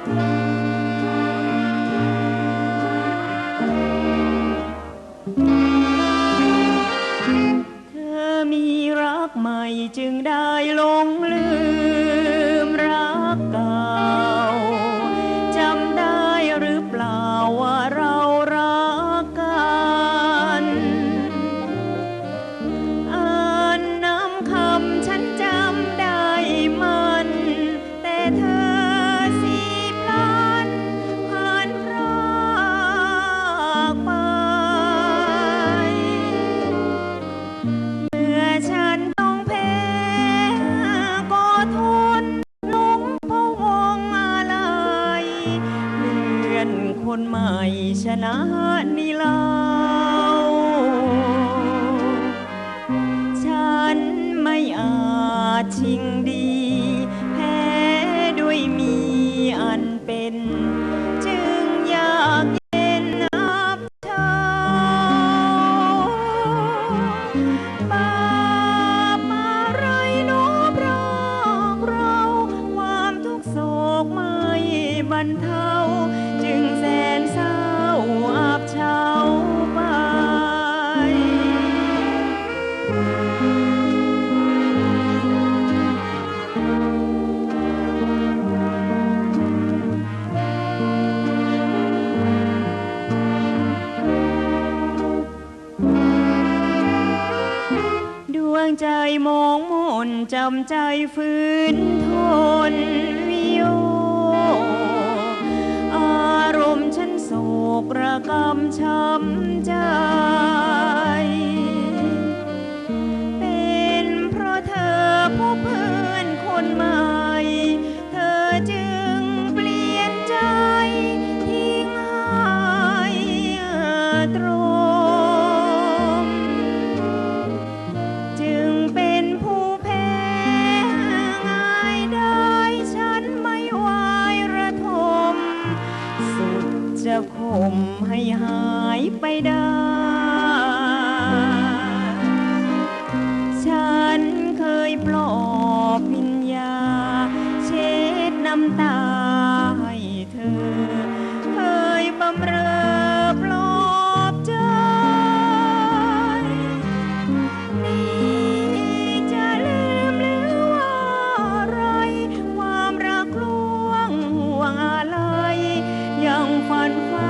เธอมีรักใหม่จึงได้ลงลืม คนใหม่ชนะนี่เล่าฉันไม่อาจชิงดี แพ้ด้วยมีอันเป็น ดวงใจมองมนจำใจฝืนทน มให้หายไปได้ ฉันเคยปลอบวิญญา เช็ดน้ำตาให้เธอ เคยบำเรอปลอบใจ นี่จะลืมหรือว่าอะไร ความรักลวงห่วงอะไร ยังฝันฝ่า